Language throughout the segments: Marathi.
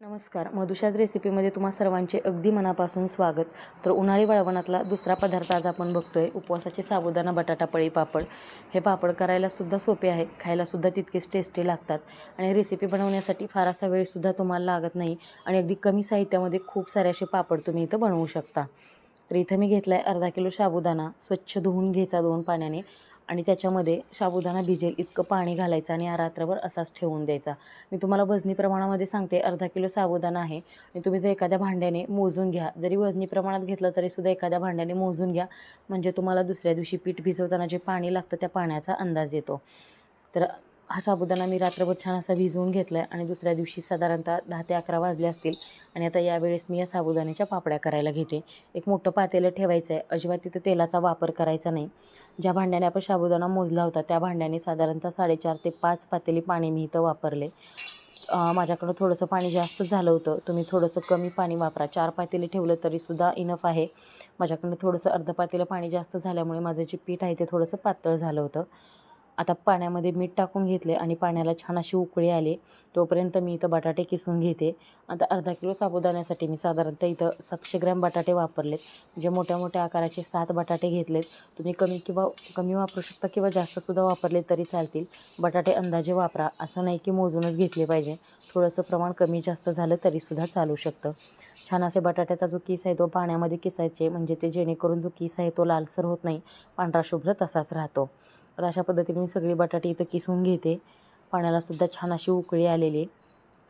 नमस्कार. मधुशाज रेसिपीमध्ये तुम्हा सर्वांचे अगदी मनापासून स्वागत. तर उन्हाळी वळवणातला दुसरा पदार्थ आज आपण बघतोय उपवासाचे साबुदाणा बटाटा पळी पापड. हे पापड करायला सुद्धा सोपे आहे खायलासुद्धा तितकेच टेस्टी लागतात. आणि रेसिपी बनवण्यासाठी फार असा वेळसुद्धा तुम्हाला लागत नाही आणि अगदी कमी साहित्यामध्ये खूप सारे असे पापड तुम्ही इथं बनवू शकता. तर इथं मी घेतला आहे अर्धा किलो साबुदाणा स्वच्छ धुवून घ्यायचा दोन पाण्याने. आणि त्याच्यामध्ये साबुदाणा भिजेल इतकं पाणी घालायचं आणि या रात्रभर असाच ठेवून द्यायचा. मी तुम्हाला वजनी प्रमाणामध्ये सांगते अर्धा किलो साबुदाणा आहे. आणि तुम्ही जर एखाद्या भांड्याने मोजून घ्या जरी वजनी प्रमाणात घेतलं तरीसुद्धा एखाद्या भांड्याने मोजून घ्या. म्हणजे तुम्हाला दुसऱ्या दिवशी पीठ भिजवताना जे पाणी लागतं त्या पाण्याचा अंदाज येतो. तर हा साबुदाणा मी रात्रभर छान असा भिजवून घेतला आहे आणि दुसऱ्या दिवशी साधारणतः दहा ते अकरा वाजले असतील आणि आता यावेळेस मी या साबुदाण्याच्या पापड्या करायला घेते. एक मोठं पातेलं ठेवायचं आहे अजिबात तिथं तेलाचा वापर करायचा नाही. ज्या भांड्याने आपण साबुदाणा मोजला होता त्या भांड्याने साधारणतः साडेचार ते पाच पातेली पाणी मी इथं वापरले. माझ्याकडं थोडंसं पाणी जास्त झालं होतं. तुम्ही थोडंसं कमी पाणी वापरा. चार पातेले ठेवलं तरीसुद्धा इनफ आहे. माझ्याकडनं थोडंसं अर्ध पातेलं पाणी जास्त झाल्यामुळे माझं जे पीठ आहे ते थोडंसं पातळ झालं होतं. आता पाण्यामध्ये मीठ टाकून घेतले आणि पाण्याला छान अशी उकळी आली. तोपर्यंत मी इथं बटाटे किसून घेते. आता अर्धा किलो साबुदाण्यासाठी मी साधारणतः इथं सातशे ग्रॅम बटाटे वापरलेत. म्हणजे मोठ्या मोठ्या आकाराचे सात बटाटे घेतलेत. तुम्ही कमी किंवा कमी वापरू शकता किंवा जास्तसुद्धा वापरले तरी चालतील. बटाटे अंदाजे वापरा. असं नाही की मोजूनच घेतले पाहिजे. थोडंसं प्रमाण कमी जास्त झालं तरीसुद्धा चालू शकतं. छान असे बटाट्याचा जो किस आहे तो पाण्यामध्ये किसायचे. म्हणजे ते जेणेकरून जो किस आहे तो लालसर होत नाही. पांढरा शुभ्र तसाच राहतो. तर अशा पद्धतीने मी सगळी बटाटे इथं किसून घेते. पाण्यालासुद्धा छान अशी उकळी आलेली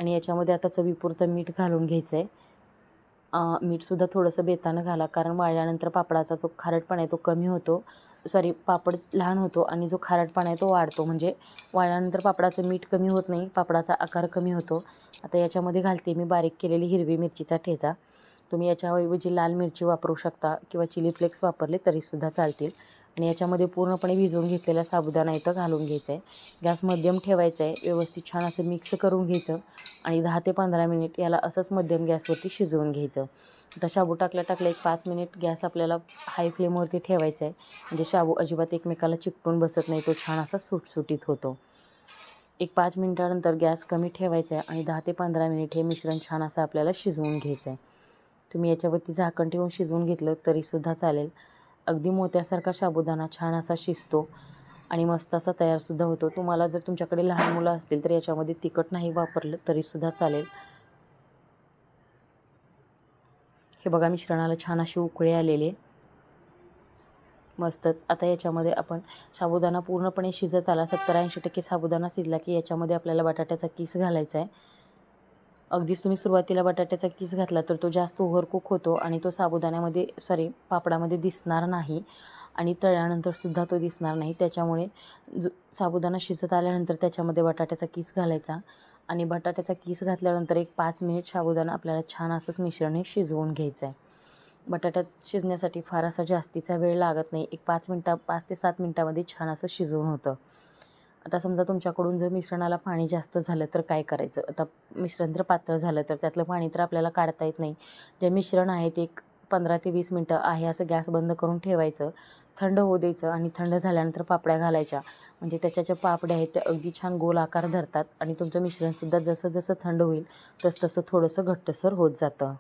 आणि याच्यामध्ये आता चवीपुरतं मीठ घालून घ्यायचं आहे मीठसुद्धा थोडंसं बेतानं घाला कारण वाळल्यानंतर पापडाचा जो खारटपणा आहे तो कमी होतो. सॉरी पापड लहान होतो आणि जो खारटपणा आहे तो वाढतो. म्हणजे वाळल्यानंतर पापडाचं मीठ कमी होत नाही पापडाचा आकार कमी होतो. आता याच्यामध्ये घालते मी बारीक केलेली हिरवी मिरचीचा ठेचा. तुम्ही याच्याऐवजी लाल मिरची वापरू शकता किंवा चिली फ्लेक्स वापरले तरीसुद्धा चालतील. आणि याच्यामध्ये पूर्णपणे भिजवून घेतलेला साबुदाणा इथं घालून घ्यायचा आहे गॅस मध्यम ठेवायचा आहे व्यवस्थित छान असं मिक्स करून घ्यायचं आणि दहा ते पंधरा मिनिट याला असंच मध्यम गॅसवरती शिजवून घ्यायचं. आता शाबू टाकल्या टाकल्या एक पाच मिनिट गॅस आपल्याला हाय फ्लेमवरती ठेवायचा आहे म्हणजे शाबू अजिबात एकमेकाला चिकटून बसत नाही तो छान असा सुटसुटीत होतो. एक पाच मिनटानंतर गॅस कमी ठेवायचा आहे आणि दहा ते पंधरा मिनिट हे मिश्रण छान असं आपल्याला शिजवून घ्यायचं आहे तुम्ही याच्यावरती झाकण ठेवून शिजवून घेतलं तरीसुद्धा चालेल. अगदी मोत्यासारखा साबुदाणा छान असा शिजतो आणि मस्त असा तयारसुद्धा होतो. तुम्हाला जर तुमच्याकडे लहान मुलं असतील तर याच्यामध्ये तिखट नाही वापरलं तरीसुद्धा चालेल. हे बघा मिश्रणाला छान अशी उकळे आलेले मस्तच. आता याच्यामध्ये आपण साबुदाणा पूर्णपणे शिजत आला. सत्तर ऐंशी टक्के साबुदाणा शिजला की याच्यामध्ये आपल्याला बटाट्याचा किस घालायचा आहे. अगदीच तुम्ही सुरुवातीला बटाट्याचा किस घातला तर तो जास्त ओव्हरकुक होतो आणि तो साबुदाण्यामध्ये सॉरी पापडामध्ये दिसणार नाही आणि तळल्यानंतरसुद्धा तो दिसणार नाही. त्याच्यामुळे जो साबुदाणा शिजत आल्यानंतर त्याच्यामध्ये बटाट्याचा किस घालायचा आणि बटाट्याचा किस घातल्यानंतर एक पाच मिनिट साबुदाणा आपल्याला छान असंच मिश्रण हे शिजवून घ्यायचं आहे. बटाट्यात शिजण्यासाठी फार असा जास्तीचा वेळ लागत नाही. एक पाच मिनटा पाच ते सात मिनटामध्ये छान असं शिजवून होतं. आता समजा तुमच्याकडून जर मिश्रणाला पाणी जास्त झालं तर काय करायचं? आता मिश्रण जर पातळ झालं तर त्यातलं पाणी तर आपल्याला काढता येत नाही. जे मिश्रण आहे ते एक पंधरा ते वीस मिनटं आहे असं गॅस बंद करून ठेवायचं. थंड होऊ द्यायचं आणि थंड झाल्यानंतर पापड्या घालायच्या. म्हणजे त्याच्या ज्या पापड्या आहेत त्या अगदी छान गोल आकार धरतात आणि तुमचं मिश्रणसुद्धा जसं जसं थंड होईल तसं तसं थोडंसं घट्टसर होत जातं.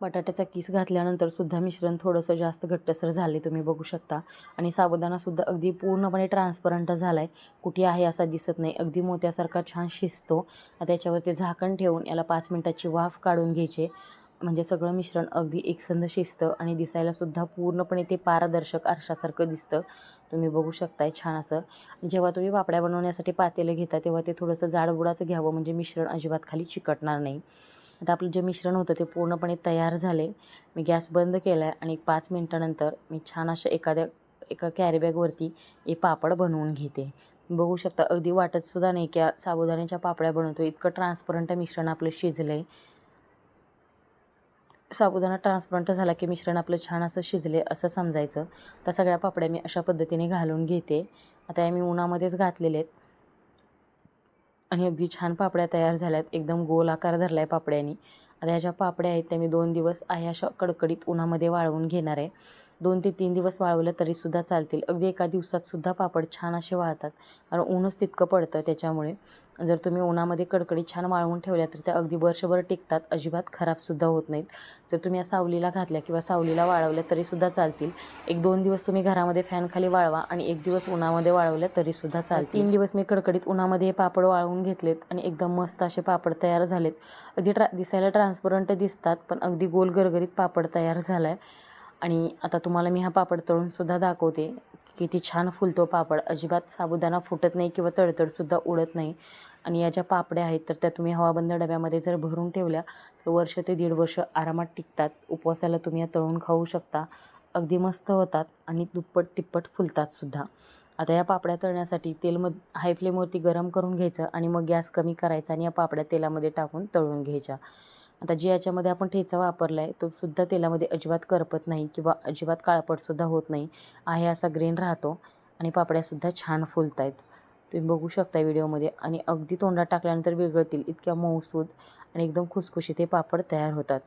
बटाट्याचा किस घातल्यानंतर सुद्धा मिश्रण थोडंसं जास्त घट्टसर झाले तुम्ही बघू शकता. आणि साबुदाणासुद्धा अगदी पूर्णपणे ट्रान्सपरंट झाला आहे कुठे आहे असा दिसत नाही. अगदी मोत्यासारखा छान शिजतो. त्याच्यावरती झाकण ठेवून याला पाच मिनटाची वाफ काढून घ्यायचे. म्हणजे सगळं मिश्रण अगदी एकसंध शिजतं आणि दिसायलासुद्धा पूर्णपणे ते पारदर्शक आरशासारखं दिसतं. तुम्ही बघू शकताय छान असं. जेव्हा तुम्ही पापड्या बनवण्यासाठी पातेलं घेता तेव्हा ते थोडंसं जाडबुडाचं घ्यावं. म्हणजे मिश्रण अजिबात खाली चिकटणार नाही. आता आपलं जे मिश्रण होतं ते पूर्णपणे तयार झाले. मी गॅस बंद केला आहे आणि पाच मिनटानंतर मी छान अशा एखाद्या एका कॅरीबॅगवरती हे पापड बनवून घेते. बघू शकता अगदी वाटतसुद्धा नाही की साबुदाण्याच्या पापड्या बनवतो इतकं ट्रान्सपरंट मिश्रण आपलं शिजलं आहे साबुदाणा ट्रान्सपरंट झाला की मिश्रण आपलं छान असं शिजले असं समजायचं. तर सगळ्या पापड्या मी अशा पद्धतीने घालून घेते. आता या मी उन्हामध्येच घातलेले आहेत. आणि अगदी छान पापड्या तयार झाल्यात. एकदम गोल आकार धरला आहे पापड्यांनी. आता ह्या ज्या पापड्या आहेत त्या मी दोन दिवस आहे अशा कडकडीत उन्हामध्ये वाळवून घेणार आहे. दोन ते तीन दिवस वाळवलं तरीसुद्धा चालतील. अगदी एका दिवसातसुद्धा पापड छान असे वाळतात. कारण ऊनच तितकं पडतं त्याच्यामुळे. जर तुम्ही उन्हामध्ये कडकडीत छान वाळवून ठेवल्या तर त्या अगदी वर्षभर टिकतात. अजिबात खराबसुद्धा होत नाहीत. जर तुम्ही या सावलीला घातल्या किंवा सावलीला वाळवल्या तरीसुद्धा चालतील. एक दोन दिवस तुम्ही घरामध्ये फॅनखाली वाळवा आणि एक दिवस उन्हामध्ये वाळवल्या तरीसुद्धा चालतील. तीन दिवस मी कडकडीत उन्हामध्ये हे पापड वाळवून घेतलेत आणि एकदम मस्त असे पापड तयार झालेत. अगदी ट्रा दिसायला ट्रान्सपरंट दिसतात पण अगदी गोल गरगरीत पापड तयार झाला आहे आणि आता तुम्हाला मी हा पापड तळूनसुद्धा दाखवते. किती छान फुलतो पापड. अजिबात साबुदाणा फुटत नाही किंवा तडतडसुद्धा उडत नाही. आणि या ज्या पापड्या आहेत तर त्या तुम्ही हवाबंद डब्यामध्ये जर भरून ठेवल्या तर वर्ष ते दीड वर्ष आरामात टिकतात. उपवासाला तुम्ही या तळून खाऊ शकता. अगदी मस्त होतात आणि दुप्पट तिप्पट फुलतात सुद्धा. आता या पापड्या तळण्यासाठी तेल मध हाय फ्लेमवरती गरम करून घ्यायचं आणि मग गॅस कमी करायचा आणि या पापड्या तेलामध्ये टाकून तळून घ्यायच्या. आता जे याच्यामध्ये आपण ठेचा वापरला आहे तो सुद्धा तेलामध्ये अजिबात करपत नाही किंवा अजिबात काळपटसुद्धा होत नाही. आहे असा ग्रेन राहतो आणि पापड्यासुद्धा छान फुलत आहेत तुम्ही बघू शकता व्हिडिओमध्ये. आणि अगदी तोंडात टाकल्यानंतर विरघळतील इतक्या मऊसूद आणि एकदम खुसखुशीत हे पापड तयार होतात.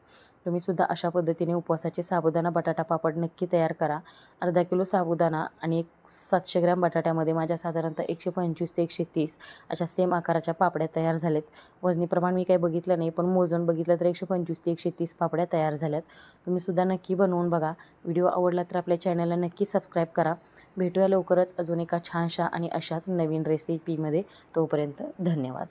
तुम्हीसुद्धा अशा पद्धतीने उपवासाचे साबुदाणा बटाटा पापड नक्की तयार करा. अर्धा किलो साबुदाणा आणि एक सातशे ग्रॅम बटाट्यामध्ये माझ्या साधारणतः एकशे पंचवीस ते एकशे तीस अशा सेम आकाराच्या पापड्या तयार झालेत वजनी प्रमाण मी काही बघितलं नाही पण मोजून बघितलं तर एकशे पंचवीस ते एकशे तीस पापड्या तयार झाल्यात. तुम्हीसुद्धा नक्की बनवून बघा. व्हिडिओ आवडला तर आपल्या चॅनलला नक्की सबस्क्राईब करा. भेटूया लवकरच. अजून एका छानशा आणि अशाच नवीन रेसिपीमध्ये तोपर्यंत धन्यवाद.